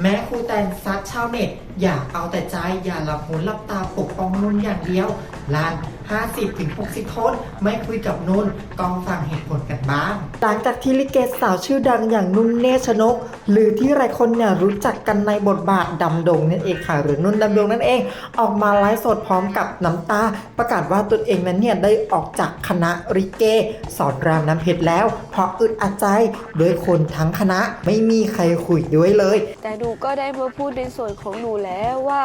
แม้ครูแตนซัดชาวเน็ต อย่าเอาแต่ใจอย่าหลับหูหลับตาปกป้องนุ่นอย่างเดียวลาน 50-60โทษไม่คุยกับนุ่นก็ฟังเหตุผลกันบ้าง หลังจากที่ลิเกสาวชื่อดังอย่างนุ่นเนชนก หรือที่หลายคนเนี่ยรู้จักกันในบทบาทดำดงนั่นเองค่ะ หรือนุ่นดำดงนั่นเอง ออกมาไลฟ์สดพร้อมกับน้ำตา ประกาศว่าตนเองนั้นเนี่ยได้ออกจากคณะริเก สอนรามน้ำเพชรแล้ว เพราะอึดอัดใจโดยคนทั้งคณะไม่มีใครคุยด้วยเลย แต่หนูก็ได้มาพูดในส่วนของหนูแล้วว่า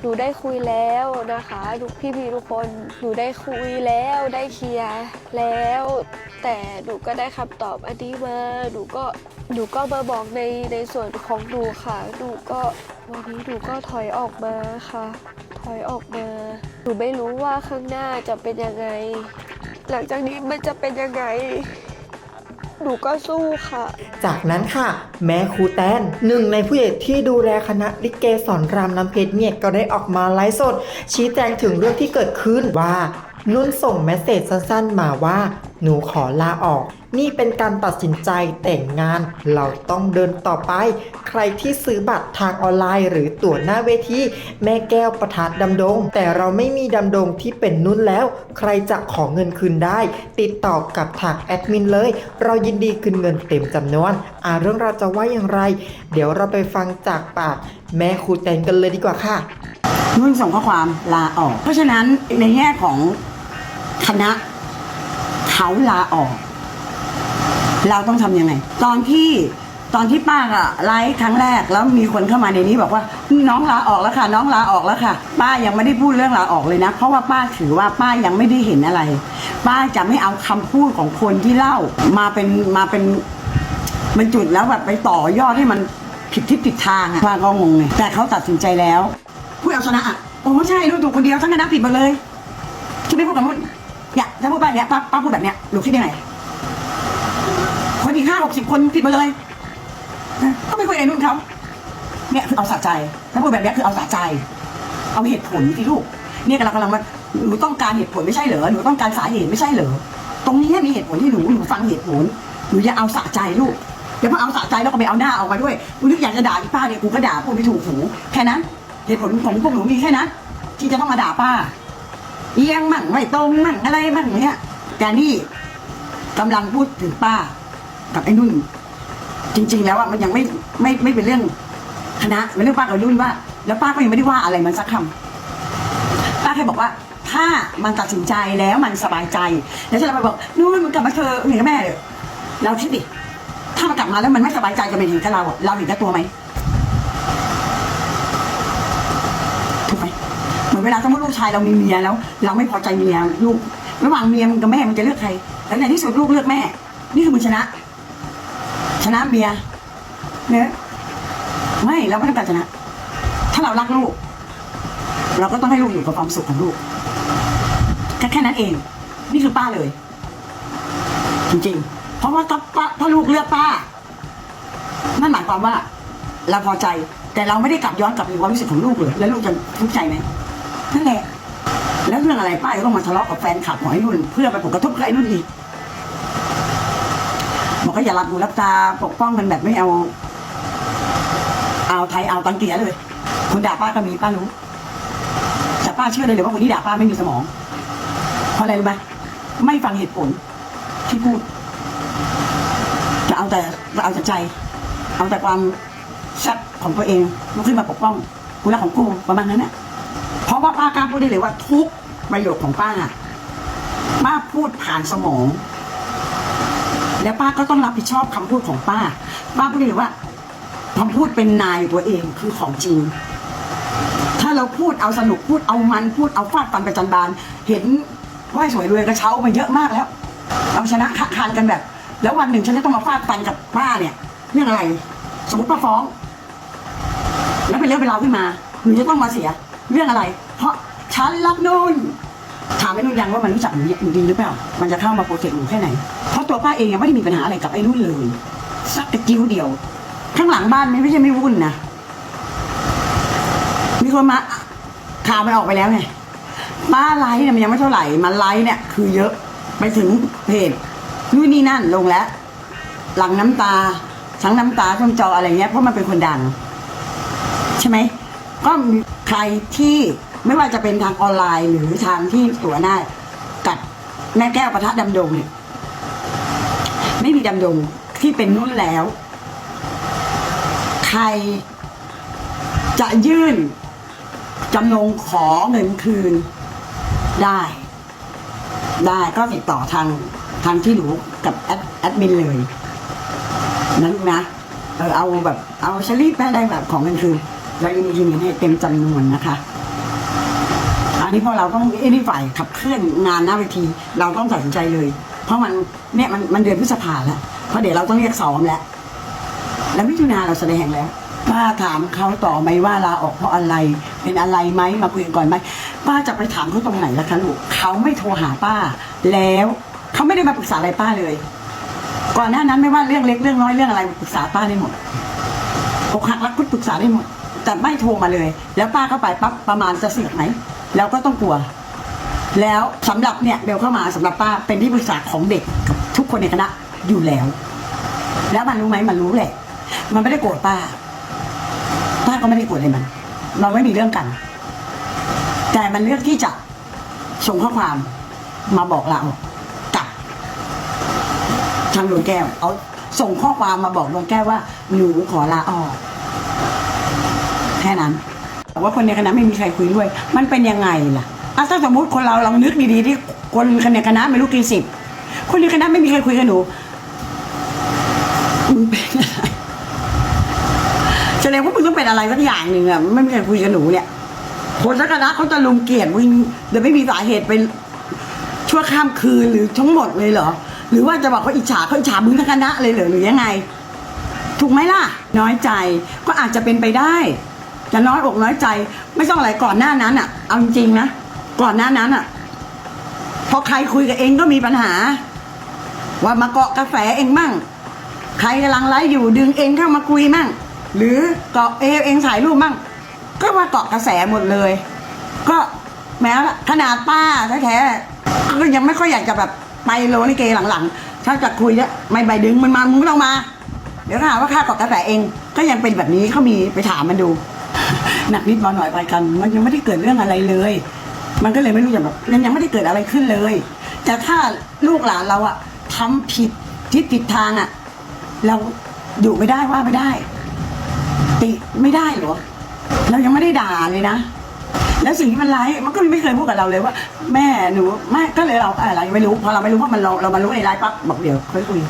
หนูได้คุยแล้วนะคะทุกพี่ๆทุกคนหนูได้คุยแล้วได้เคลียร์แล้ว แต่หนูก็ได้คำตอบอันนี้มาหนูก็หนูก็มาบอกในในส่วนของหนูค่ะหนูก็วันนี้หนูก็ถอยออกมาค่ะ ถอยออกมาหนูไม่รู้ว่าข้างหน้าจะเป็นยังไง หลังจากนี้มันจะเป็นยังไง หนูก็สู้ค่ะ จากนั้นค่ะ แม่ครูแตนหนึ่งในผู้ใหญ่ที่ดูแลคณะลิเกสอนรามน้ำเพชรเนี่ยก็ได้ออกมาไลฟ์สด ชี้แจงถึงเรื่องที่เกิดขึ้นว่านุ่นส่งเมสเซจสั้นๆมาว่า หนูขอลาออก นี่เป็นการตัดสินใจแต่งงาน เราต้องเดินต่อไป ใครที่ซื้อบัตรทางออนไลน์ หรือตั๋วหน้าเวทีแม่แก้วประทัดดำดง แต่เราไม่มีดำดงที่เป็นนุ่นแล้ว ใครจะขอเงินคืนได้ ติดต่อกับทางแอดมินเลย เรายินดีคืนเงินเต็มจำนวนอ่าเรื่องราวจะว่าอย่างไร เดี๋ยวเราไปฟังจากปากแม่ครูแตนกันเลยดีกว่าค่ะนุ่นส่งข้อความลาออก เพราะฉะนั้นในแง่ของคณะ เขาลาออก เราต้องทำยังไง ตอนที่ตอนที่ป้าอะไลฟ์ครั้งแรกแล้วมีคนเข้ามาในนี้บอกว่าน้องลาออกแล้วค่ะ น้องลาออกแล้วค่ะ ป้ายังไม่ได้พูดเรื่องลาออกเลยนะ เพราะว่าป้าถือว่าป้ายังไม่ได้เห็นอะไร ป้าจะไม่เอาคำพูดของคนที่เล่ามาเป็นมาเป็นมันจุดแล้วแบบไปต่อยอดให้มันผิดทิศผิดทางอะป้าก็งงไงแต่เขาตัดสินใจแล้วพูดเอาชนะอะโอ้ใช่ลูกถูกคนเดียวทั้งคณะผิดหมดเลยที่ไม่พูดกับนุ่น เนี่ยถ้าพูดแบบเนี้ยป้าป้าพูดแบบเนี้ยลูกคิดยังไงคนอีกห้าหกสิบคนผิดมดเลยนะก็ไม่คุยไอ้นุ่นเขาเนี่ยคือเอาสะใจถ้าพูดแบบเนี้ยคือเอาสะใจ เอาเหตุผลที่ลูก เนี่ยกำลังกำลังมาหนูต้องการเหตุผลไม่ใช่เหรอหนูต้องการสาเหตุไม่ใช่เหรอตรงนี้มีเหตุผลที่หนูหนูฟังเหตุผลหนูอย่าเอาสะใจลูกเดี๋ยวพอเอาสะใจแล้วก็ไปเอาหน้าเอามาด้วยกูนึกอยากจะด่าอีป้าเนี่ยกูก็ด่าพูดไม่ถูกหูแค่นั้นเหตุผลของพวกหนูมีแค่นั้นที่จะต้องมาด่าป้า เอียงมั่งไม่ตรงมั่งอะไรมั่งเนี่ยแต่นี่กำลังพูดถึงป้า กับไอ้นุ่น จริง ๆ แล้วอะมันยังไม่ไม่ไม่เป็นเรื่องคณะเป็นเรื่องป้ากับนุ่นว่า แล้วป้าก็ยังไม่ได้ว่าอะไรมันสักคำป้าแค่บอกว่า ถ้ามันตัดสินใจแล้วมันสบายใจ แล้วจะไปบอกนุ่นมันกลับมาเธอเหมือนกับแม่เลยเราคิดดิถ้ามันกลับมาแล้วมันไม่สบายใจจะเป็นเห็นกับเราอะเราเห็นกับตัวไหมถูกไหม เหมือนเวลาสมมติลูกชายเรามีเมียแล้ว เราไม่พอใจเมียลูก ระหว่างเมียมกับแม่มันจะเลือกใครแล้วในที่สุดลูกเลือกแม่ นี่คือมันชนะ ชนะเมียเนี่ยไม่เราไม่ต้องการชนะ ถ้าเรารักลูก เราก็ต้องให้ลูกอยู่กับความสุขของลูกแค่แค่นั้นเอง นี่คือป้าเลย จริงๆ เพราะว่าถ้าป้าถ้าลูกเลือกป้า นั่นหมายความว่า เราพอใจแต่เราไม่ได้กลับย้อนกลับไปความรู้สึกของลูกเลยแล้วลูกจะทุกข์ใจไหม นั่นแหละ แล้วเรื่องอะไรป้าจะต้องมาทะเลาะกับแฟนคลับของไอ้นุ่น เพื่อไปผลกระทบกับไอ้นุ่นอีกบอกก็อย่ารับหูรับตาปกป้องกันแบบไม่เอา เอาไทยเอาตังเกียเลย คนด่าป้าก็มีป้ารู้แต่ป้าเชื่อเลยเลยว่าคนที่ด่าป้าไม่มีสมองเพราะอะไรรู้ไหมไม่ฟังเหตุผลที่พูดจะเอาแต่จะเอาแต่ใจ เอาแต่ความชัดของตัวเองลุกขึ้นมาปกป้องกูรักของกูประมาณนั้นน่ะ ราะว่าป้ากล้าพูดได้เลยว่าทุกประโยคของป้าป้าพูดผ่านสมอง แล้วป้าก็ต้องรับผิดชอบคำพูดของป้า ป้าพูดได้เลยว่าคำพูดเป็นนายตัวเองคือของจริง ถ้าเราพูดเอาสนุกพูดเอามันพูดเอาฟาดฟันประจันบานเห็นว่าสวยรวยกระเช้ามาเยอะมากแล้วเอาชนะค้าคานกันแบบ แล้ววันหนึ่งฉันจะต้องมาฟาดฟันกับป้าเนี่ยเรื่องอะไร สมมติป้าฟ้อง แล้วเป็นเรื่องเป็นราวขึ้นมาหนูจะต้องมาเสีย เรื่องอะไร ฉันรักนุ่น ถามไอ้นุ่นยังว่ามันรู้จักหนูดีหรือเปล่า มันจะเข้ามาโปรเจกต์หนูแค่ไหน เพราะตัวป้าเองยังไม่ได้มีปัญหาอะไรกับไอ้นุ่นเลยสักตะกิ้วเดียว ข้างหลังบ้านไม่ใช่ไม่วุ่นนะ มีคนมาข่าวมันออกไปแล้วไงป้าไลฟ์เนี่ยมันยังไม่เท่าไหร่มาไลฟ์เนี่ย คือเยอะ ไปถึงเพจนู่นนี่นั่นลงแล้ว หลังน้ำตา ทั้งน้ำตาช่วงจออะไรเงี้ย เพราะมันเป็นคนดัง ใช่ไหม ก็ใครที่ ไม่ว่าจะเป็นทางออนไลน์หรือทางที่ตัวหน้ากับแม่แก้วประทัดดำดงเนี่ยไม่มีดำดงที่เป็นนุ่นแล้ว ใครจะยื่นจำนงขอเงินคืนได้ ได้ก็ติดต่อทางทางที่หนูกับแอดแอดมินเลยนะลูกนะเออเอาแบบ เอาชลีดแม่ได้แบบของเงินคืนแล้วยินดีเงินให้เต็มจำนวนนะคะ นนี้พอเราต้องไอ้นี่ฝ่ายขับเคลื่อนงานหน้าเวที เราต้องตัดสินใจเลย เพราะมันเนี่ยมันมันเดือนพฤษภาแล้วเพราะเดี๋ยวเราต้องเรียกซ้อมแล้ว แล้วมิถุนาเราแสดงแล้วป้าถามเขาต่อไหมว่าลาออกเพราะอะไร เป็นอะไรไหมมาคุยกันก่อนไหมป้าจะไปถามเขาตรงไหนล่ะคะลูกเขาไม่โทรหาป้า แล้วเขาไม่ได้มาปรึกษาอะไรป้าเลย ก่อนหน้านั้นไม่ว่าเรื่องเล็กเรื่องน้อยเรื่องอะไรปรึกษาป้าได้หมดอกหักรักคุดปรึกษาได้หมด แต่ไม่โทรมาเลย แล้วป้าเข้าไปปั๊บประมาณจะเสียไหม แล้วก็ต้องกลัว แล้วสำหรับเนี่ยเบลเข้ามาสำหรับป้าเป็นที่ปรึกษาของเด็กกับทุกคนในคณะอยู่แล้ว แล้วมันรู้ไหมมันรู้แหละ มันไม่ได้โกรธป้า ป้าก็ไม่ได้โกรธเลยมัน เราไม่มีเรื่องกัน แต่มันเลือกที่จะส่งข้อความมาบอกเรากับทางดวงแก้วเอาส่งข้อความมาบอกดวงแก้วว่าหนูขอลาออกแค่นั้น แต่ว่าคนในคณะไม่มีใครคุยด้วย มันเป็นยังไงล่ะอะถ้าสมมติคนเราลองนึกดีๆที่คนในคณะไม่รู้กี่สิบคนในคณะไม่มีใครคุยกับหนูมึงเป็นอะไรแสดงว่ามึงต้องเป็นอะไรสักอย่างหนึ่งอะไม่มีใครคุยกับหนูเนี่ย คนในคณะเขาจะลุมเกลียดมึงโดยไม่มีสาเหตุเป็นชั่วข้ามคืนหรือทั้งหมดเลยเหรอ หรือว่าจะบอกเขาอิจฉาเขาอิจฉามึงทั้งคณะเลยเหรอหรือยังไง ถูกไหมล่ะ น้อยใจก็อาจจะเป็นไปได้ จะน้อยอกน้อยใจ ไม่ต้องอะไรก่อนหน้านั้นอะ เอาจริงๆนะก่อนหน้านั้นอะพอใครคุยกับเองก็มีปัญหา ว่ามาเกาะกาแฟเองมั่ง ใครกำลังไลฟ์อยู่ดึงเองเข้ามาคุยมั่ง หรือเกาะเอเองถ่ายรูปมั่ง ก็ว่าเกาะกระแสหมดเลย ก็แม้ขนาดป้าแท้ๆก็ยังไม่ค่อยอยากจะแบบไปโลนิเกหลังๆ ถ้าจะคุยเนี่ยไม่ไปดึงมันมามึงไม่ต้องมา เดี๋ยวถ้าหาว่าค่าเกาะกระแสเอง ก็ยังเป็นแบบนี้เขามีไปถามมันดู หนักนิดเบาหน่อยไปกัน มันยังไม่ได้เกิดเรื่องอะไรเลย มันก็เลยไม่รู้จะแบบยังยังไม่ได้เกิดอะไรขึ้นเลย แต่ถ้าลูกหลานเราอะทำผิดทิศผิดทางอะเราอยู่ไม่ได้ว่าไม่ได้ ติไม่ได้หรอเรายังไม่ได้ด่าเลยนะแล้วสิ่งที่มันร้ายมันก็ไม่เคยพูดกับเราเลยว่า แม่หนูไม่ก็เลยเราอะไรไม่รู้พอเราไม่รู้เพราะมันเราเรามารู้ในไลฟ์ปั๊บบอกเดี๋ยวค่อยคุย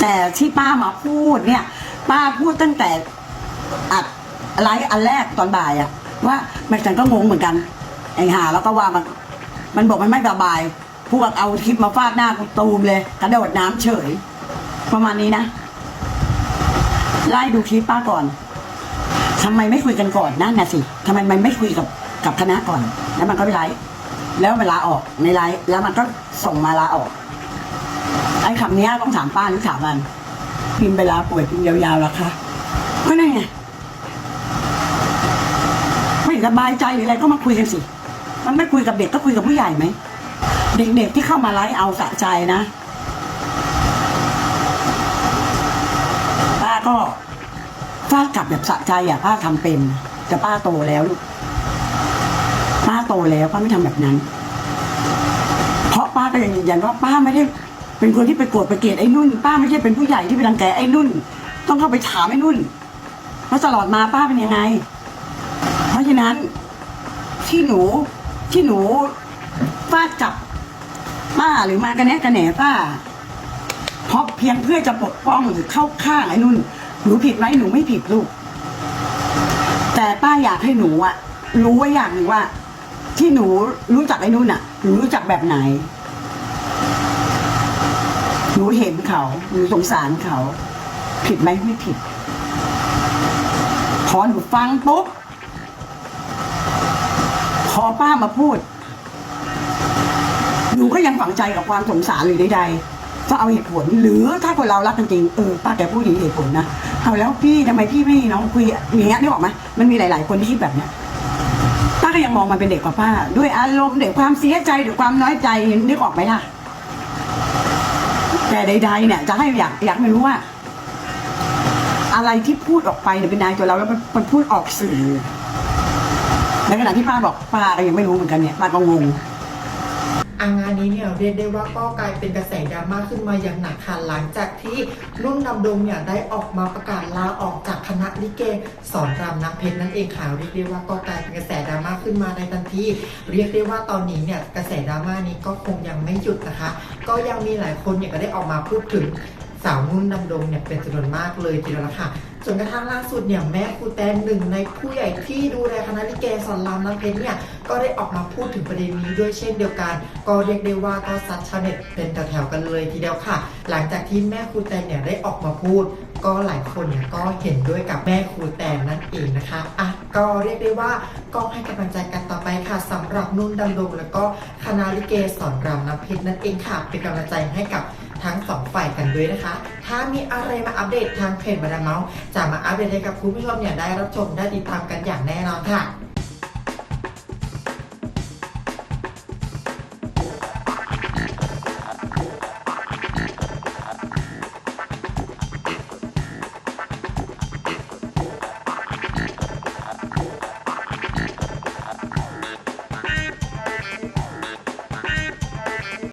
แต่ที่ป้ามาพูดเนี่ย ป้าพูดตั้งแต่อัด ไลฟ์อันแรกตอนบ่ายอะว่าแม่จันก็งงเหมือนกันไอ้ห่าแล้วก็ว่ามัน มันบอกมันไม่สบายพวกเอาคลิปมาฟาดหน้ากูตูมเลยกระโดดน้ำเฉย ประมาณนี้นะ ไล่ดูคลิปป้าก่อนทำไมไม่คุยกันก่อนนั่นนะสิทำไมมันไม่คุยกับกับคณะก่อน แล้วมันก็ไปไลฟ์แล้วมันลาออกในไลฟ์แล้วมันก็ส่งมาลาออกไอ้คำนี้ต้องถามป้าหรือถามมันพิมพ์เวลาป่วยพิมพ์ยาวๆแล้วคะก็นั่นไง สบายใจหรืออะไรก็มาคุยกันสิ มันไม่คุยกับเด็กก็คุยกับผู้ใหญ่ไหม เด็กๆที่เข้ามาไลฟ์เอาสะใจนะป้าก็ฟาดกลับแบบสะใจอะป้าทำเป็นแต่ป้าโตแล้วลูกป้าโตแล้วป้าไม่ทำแบบนั้น เพราะป้าก็ยังยืนยันว่าป้าไม่ได้เป็นคนที่ไปโกรธไปเกลียดไอ้นุ่น ป้าไม่ใช่เป็นผู้ใหญ่ที่ไปรังแกไอ้นุ่น ต้องเข้าไปถามไอ้นุ่นว่าตลอดมาป้าเป็นยังไง ราะฉะนั้นที่หนูที่หนูฟาดกลับป้าหรือมากระแนะกระแหนป้าเพราะเพียงเพื่อจะปกป้องหรือเข้าข้างไอ้นุ่น หนูผิดไหมหนูไม่ผิดลูก แต่ป้าอยากให้หนูอะรู้ไว้อย่างหนึ่งว่า ที่หนูรู้จักไอ้นุ่นอะหนูรู้จักแบบไหน หนูเห็นเขาหนูสงสารเขา ผิดไหมไม่ผิดพอหนูฟังปุ๊บ อป้ามาพูด หนูก็ยังฝังใจกับความสงสารหรือใดๆก็เอาเหตุผล หรือถ้าคนเรารักกันจริงเออป้าแกพูดดีเหตุผลนะเอาแล้วพี่ทำไมพี่ไม่น้องคุยอย่างเงี้ยนึกออกไหมมันมีหลาย ๆ คนที่คิดแบบเนี้ยป้าก็ยังมองมันเป็นเด็กกว่าป้า ด้วยอารมณ์เด็กความเสียใจหรือความน้อยใจนึกออกไหมล่ะแต่ใด ๆ เนี่ย จะให้อยากอยากไม่รู้ว่า อะไรที่พูดออกไปเนี่ยเป็นนายตัวเราแล้วมันพูดออกสื่อ ในขณะที่ป้าบอกป้าก็ยังไม่รู้เหมือนกันเนี่ยป้าก็งง อางานนี้เนี่ยเรียกได้ว่าก็กลายเป็นกระแสดราม่าขึ้นมาอย่างหนักค่ะหลังจากที่นุ่นดำดงเนี่ยได้ออกมาประกาศลาออกจากคณะลิเกสอนรามน้ำเพชรนั่นเองค่ะเรียกได้ว่าก็กลายเป็นกระแสดราม่าขึ้นมาในทันทีเรียกได้ว่าตอนนี้เนี่ยกระแสดราม่านี้ก็คงยังไม่หยุดนะคะ ก็ยังมีหลายคนเนี่ยก็ได้ออกมาพูดถึงสาวนุ่นดำดงเนี่ยเป็นจำนวนมากเลยทีเดียวละค่ะ จนกระทั่งล่าสุดเนี่ยแม่ครูแตนหนึ่งในผู้ใหญ่ที่ดูแลคณะลิเกสอนรามน้ำเพชรเนี่ยก็ได้ออกมาพูดถึงประเด็นนี้ด้วยเช่นเดียวกัน ก็เรียกได้ว่าก็ซัดชาวเน็ตเป็นแถวๆกันเลยทีเดียวค่ะ หลังจากที่แม่ครูแตนเนี่ยได้ออกมาพูด ก็หลายคนเนี่ยก็เห็นด้วยกับแม่ครูแตนนั่นเองนะคะอะก็เรียกได้ว่าก็ให้กำลังใจกันต่อไปค่ะสำหรับนุ่นดำดงแล้วก็คณะลิเกสอนรามน้ำเพชรนั่นเองค่ะเป็นกำลังใจให้กับ ทั้งสองฝ่ายกันด้วยนะคะ ถ้ามีอะไรมาอัปเดตทางเพจมาดามเมาส์จะมาอัปเดตให้กับคุณผู้ชมเนี่ยได้รับชมได้ติดตามกันอย่างแน่นอนค่ะ